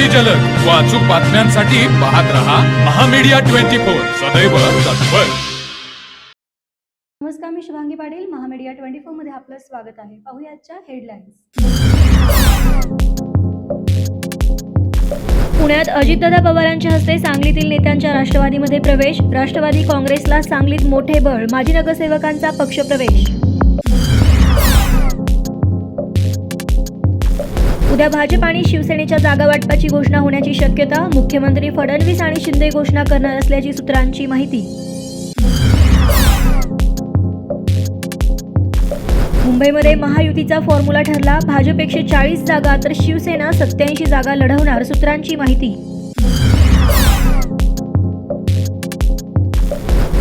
अगदी जलद. व अचूक बातम्यांसाठी पाहत रहा महामीडिया ट्वेंटी फोर. सदैव तत्पर. नमस्कार मी शुभांगी पाटील. महामीडिया ट्वेंटी फोरमध्ये आपलं स्वागत आहे. पाहूया आजच्या हेडलाईन्स. पुण्यात अजितदादा पवारांच्या हस्ते सांगलीतील नेत्यांच्या राष्ट्रवादीमध्ये प्रवेश. राष्ट्रवादी काँग्रेसला सांगलीत मोठे बळ. माजी नगरसेवकांचा पक्षप्रवेश उद्या भाजप आणि शिवसेनेच्या जागा वाटपाची घोषणा होण्याची शक्यता मुख्यमंत्री फडणवीस आणि शिंदे घोषणा करणार असल्याची सूत्रांची माहिती. मुंबईमध्ये महायुतीचा फॉर्म्युला ठरला. भाजप एकशे चाळीस जागा तर शिवसेना सत्याऐंशी जागा लढवणार सूत्रांची माहिती.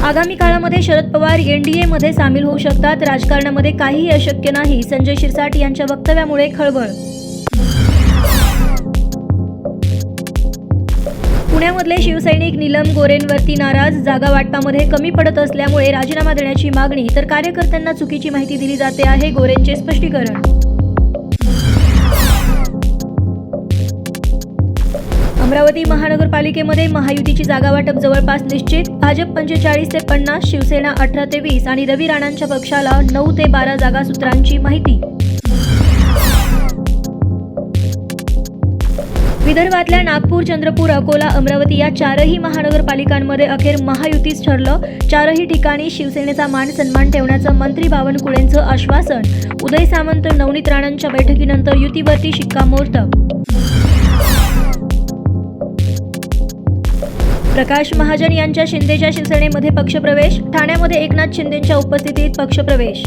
आगामी काळामध्ये शरद पवार एनडीए मध्ये सामील होऊ शकतात. राजकारणामध्ये काहीही अशक्य नाही. संजय शिरसाट यांच्या वक्तव्यामुळे खळबळ पुण्यामधले शिवसैनिक नीलम गोरेंवरती नाराज जागा वाटपामध्ये कमी पडत असल्यामुळे राजीनामा देण्याची मागणी तर कार्यकर्त्यांना चुकीची माहिती दिली जाते आहे गोरेंचे स्पष्टीकरण. अमरावती महानगरपालिकेमध्ये महायुतीची जागा वाटप जवळपास निश्चित. भाजप पंचेचाळीस ते पन्नास शिवसेना अठरा ते वीस आणि रवी राणांच्या पक्षाला नऊ ते बारा जागा सूत्रांची माहिती. विदर्भातल्या नागपूर चंद्रपूर अकोला अमरावती या चारही महानगरपालिकांमध्ये अखेर महायुतीच ठरलं. चारही ठिकाणी शिवसेनेचा मान सन्मान ठेवण्याचं मंत्री बावनकुळेंचं आश्वासन. उदय सामंत नवनीत राणांच्या बैठकीनंतर युतीवरती शिक्कामोर्तब. प्रकाश महाजन यांच्या शिंदेच्या शिवसेनेमध्ये पक्षप्रवेश. ठाण्यामध्ये एकनाथ शिंदेच्या उपस्थितीत पक्षप्रवेश.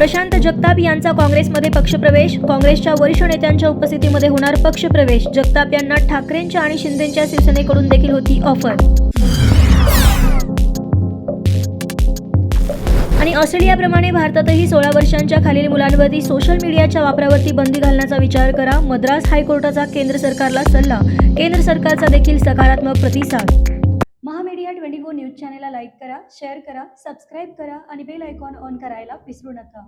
प्रशांत जगताप यांचा काँग्रेसमध्ये पक्षप्रवेश काँग्रेसच्या वरिष्ठ नेत्यांच्या उपस्थितीमध्ये होणार पक्षप्रवेश. जगताप यांना ठाकरेंच्या आणि शिंदेच्या शिवसेनेकडून देखील होती ऑफर. आणि ऑस्ट्रेलियाप्रमाणे भारतातही सोळा वर्षांच्या खालील मुलांवरती सोशल मीडियाच्या वापरावरती बंदी घालण्याचा विचार करा. मद्रास हायकोर्टाचा केंद्र सरकारला सल्ला. केंद्र सरकारचा देखील सकारात्मक प्रतिसाद. महामीडिया ट्वेंटी फोर न्यूज चॅनेलला लाईक करा शेअर करा सबस्क्राईब करा आणि बेल आयकॉन ऑन करायला विसरू नका.